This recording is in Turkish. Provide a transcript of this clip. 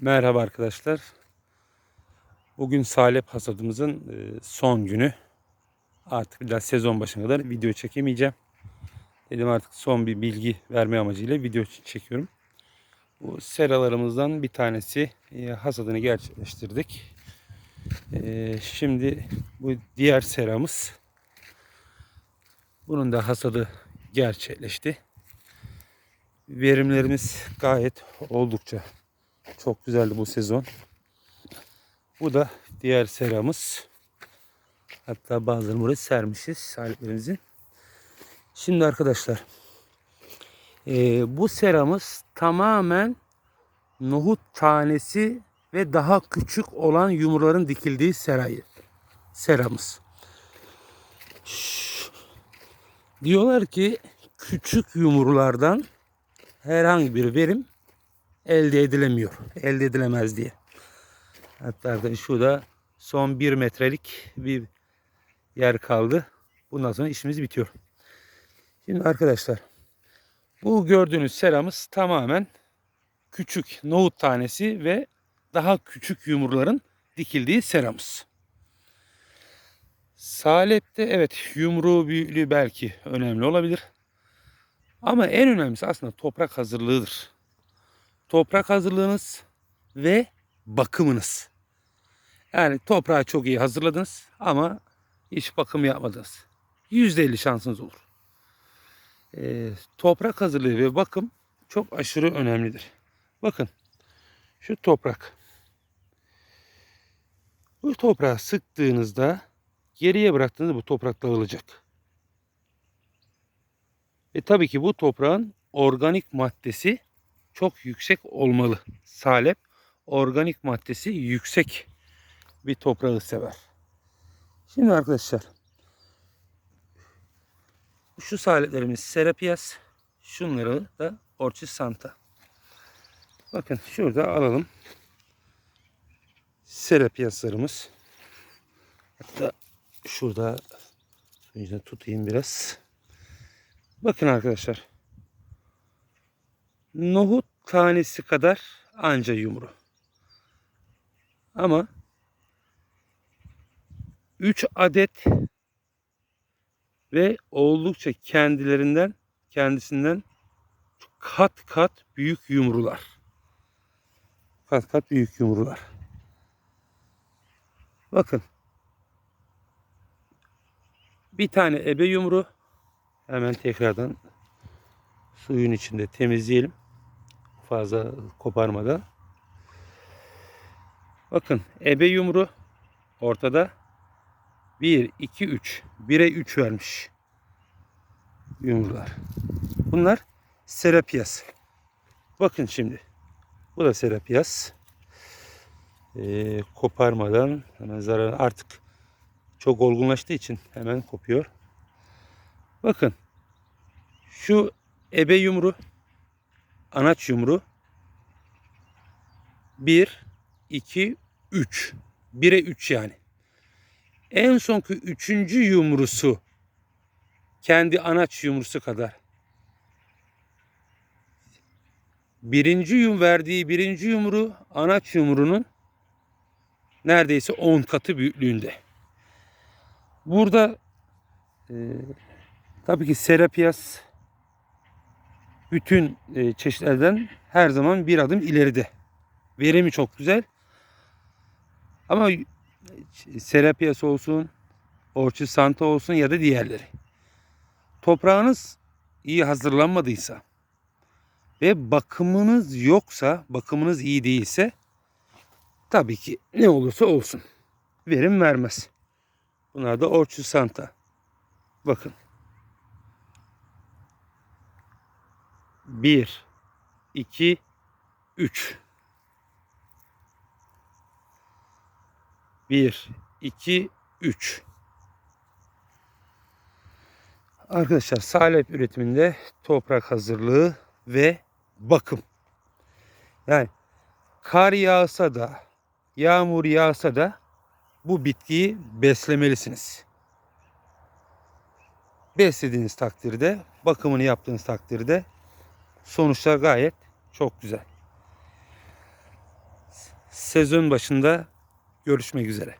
Merhaba arkadaşlar. Bugün salep hasadımızın e, son günü. Artık bir daha sezon başına kadar video çekemeyeceğim. Dedim artık son bir bilgi verme amacıyla video çekiyorum. Bu seralarımızdan bir tanesi e, hasadını gerçekleştirdik. E, Şimdi bu diğer seramız. Bunun da hasadı gerçekleşti. Verimlerimiz gayet oldukça çok güzeldi bu sezon. Bu da diğer seramız. Hatta bazılarını buraya sermişiz sahiplerimizin. Şimdi arkadaşlar eee, bu seramız tamamen nohut tanesi ve daha küçük olan yumruların dikildiği serayı. Seramız. Şş. Diyorlar ki küçük yumrulardan herhangi bir verim elde edilemiyor. Elde edilemez diye. Hatta da şurada son bir metrelik bir yer kaldı. Bundan sonra işimiz bitiyor. Şimdi arkadaşlar bu gördüğünüz seramız tamamen küçük nohut tanesi ve daha küçük yumruların dikildiği seramız. Salep'te evet yumruğu büyüklüğü belki önemli olabilir. Ama en önemlisi aslında toprak hazırlığıdır toprak hazırlığınız ve bakımınız. Yani toprağı çok iyi hazırladınız ama hiç bakım yapmadınız. %50 şansınız olur. Ee, toprak hazırlığı ve bakım çok aşırı önemlidir. Bakın şu toprak. Bu toprağı sıktığınızda geriye bıraktığınızda bu toprak dağılacak. Ve tabii ki bu toprağın organik maddesi çok yüksek olmalı. Salep organik maddesi yüksek bir toprağı sever. Şimdi arkadaşlar şu saleplerimiz Serapias, şunları da Orchis Santa. Bakın şurada alalım. Serapiaslarımız. Hatta şurada tutayım biraz. Bakın arkadaşlar nohut tanesi kadar anca yumru. Ama 3 adet ve oldukça kendilerinden kendisinden kat kat büyük yumrular. Kat kat büyük yumrular. Bakın. Bir tane ebe yumru. Hemen tekrardan suyun içinde temizleyelim fazla koparmadan. Bakın ebe yumru ortada. 1, 2, 3. 1'e 3 vermiş. Yumrular. Bunlar serapias. Bakın şimdi. Bu da serapias. Ee, koparmadan hemen zarar artık çok olgunlaştığı için hemen kopuyor. Bakın. Şu ebe yumru anaç yumru 1 2 3 1'e 3 yani. En sonki üçüncü yumrusu kendi anaç yumrusu kadar. Birinci yum verdiği birinci yumru anaç yumrunun neredeyse 10 katı büyüklüğünde. Burada e, tabii ki Serapias bütün e, çeşitlerden her zaman bir adım ileride. Verimi çok güzel. Ama Serapias olsun, Orchid Santa olsun ya da diğerleri. Toprağınız iyi hazırlanmadıysa ve bakımınız yoksa, bakımınız iyi değilse tabii ki ne olursa olsun verim vermez. Bunlar da Orchid Santa. Bakın. 1 2 3 1 2 3 Arkadaşlar salep üretiminde toprak hazırlığı ve bakım. Yani kar yağsa da yağmur yağsa da bu bitkiyi beslemelisiniz. Beslediğiniz takdirde, bakımını yaptığınız takdirde sonuçlar gayet çok güzel. sezon başında görüşmek üzere.